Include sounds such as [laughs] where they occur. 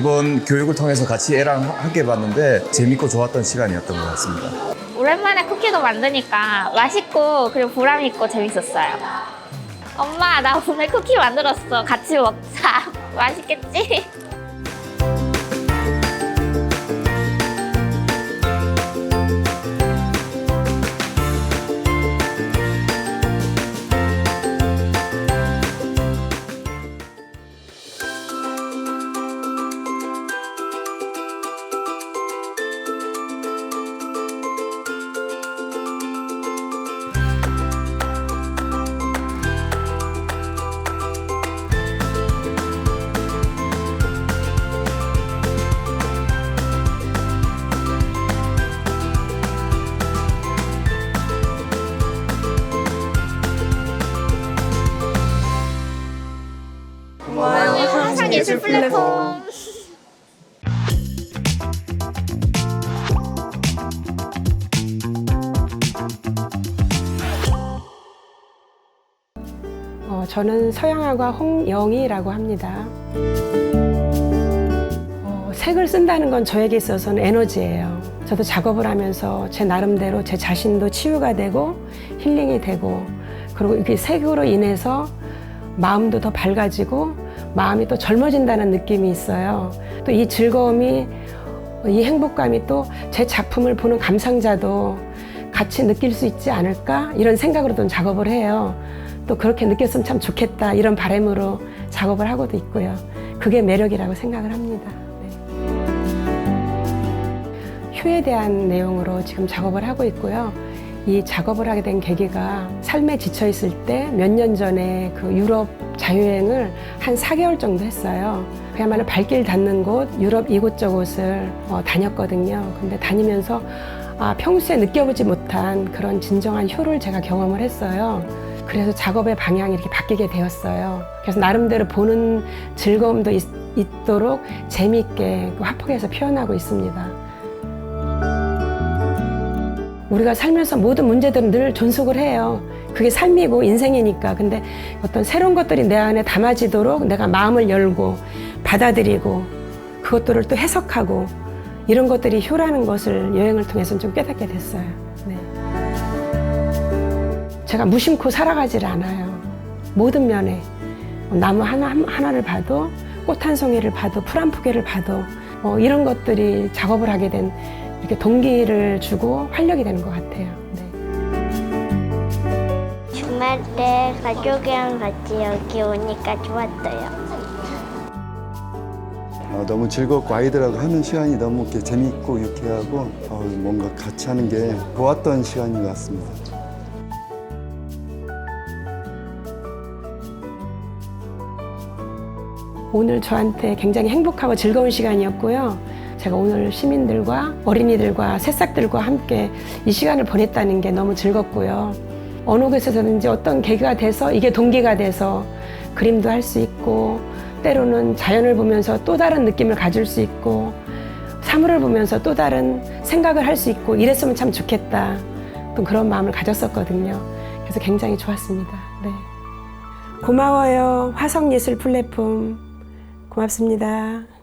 이번 교육을 통해서 같이 애랑 함께 봤는데 재밌고 좋았던 시간이었던 것 같습니다. 오랜만에 쿠키도 만드니까 맛있고 그리고 보람 있고 재밌었어요. 엄마 나 오늘 쿠키 만들었어. 같이 먹자. [laughs] 맛있겠지? 예술 플랫폼. 어, 저는 서양화가 홍영희라고 합니다. 어, 색을 쓴다는 건 저에게 있어서는 에너지예요. 저도 작업을 하면서 제 나름대로 제 자신도 치유가 되고 힐링이 되고 그리고 이게 색으로 인해서 마음도 더 밝아지고 마음이 또 젊어진다는 느낌이 있어요. 또 이 즐거움이 이 행복감이 또 제 작품을 보는 감상자도 같이 느낄 수 있지 않을까 이런 생각으로 좀 작업을 해요. 또 그렇게 느꼈으면 참 좋겠다 이런 바람으로 작업을 하고도 있고요. 그게 매력이라고 생각을 합니다. 네. 효에 대한 내용으로 지금 작업을 하고 있고요. 이 작업을 하게 된 계기가 삶에 지쳐 있을 때 몇 년 전에 그 유럽 자유여행을 한 4개월 정도 했어요. 그야말로 발길 닿는 곳 유럽 이곳저곳을 어, 다녔거든요. 근데 다니면서 아, 평소에 느껴보지 못한 그런 진정한 효를 제가 경험을 했어요. 그래서 작업의 방향이 이렇게 바뀌게 되었어요. 그래서 나름대로 보는 즐거움도 있, 있도록 재미있게 그 화폭에서 표현하고 있습니다. 우리가 살면서 모든 문제들은 늘 존속을 해요. 그게 삶이고 인생이니까. 근데 어떤 새로운 것들이 내 안에 담아지도록 내가 마음을 열고 받아들이고 그것들을 또 해석하고 이런 것들이 효라는 것을 여행을 통해서 좀 깨닫게 됐어요. 네. 제가 무심코 살아가질 않아요. 모든 면에 나무 하나 하나를 봐도 꽃 한 송이를 봐도 풀 한 포개를 봐도 어, 이런 것들이 작업을 하게 된 이렇게 동기를 주고 활력이 되는 것 같아요. 네. 주말 때 가족이랑 같이 여기 오니까 좋았어요. 어, 너무 즐겁고 아이들하고 하는 시간이 너무 이렇게 재밌고 유쾌하고 어, 뭔가 같이 하는 게 좋았던 시간인 것 같습니다. 오늘 저한테 굉장히 행복하고 즐거운 시간이었고요. 제가 오늘 시민들과 어린이들과 새싹들과 함께 이 시간을 보냈다는 게 너무 즐겁고요. 어느 곳에서든지 어떤 계기가 돼서 이게 동기가 돼서 그림도 할 수 있고 때로는 자연을 보면서 또 다른 느낌을 가질 수 있고 사물을 보면서 또 다른 생각을 할 수 있고 이랬으면 참 좋겠다. 또 그런 마음을 가졌었거든요. 그래서 굉장히 좋았습니다. 네. 고마워요. 화성예술 플랫폼. 고맙습니다.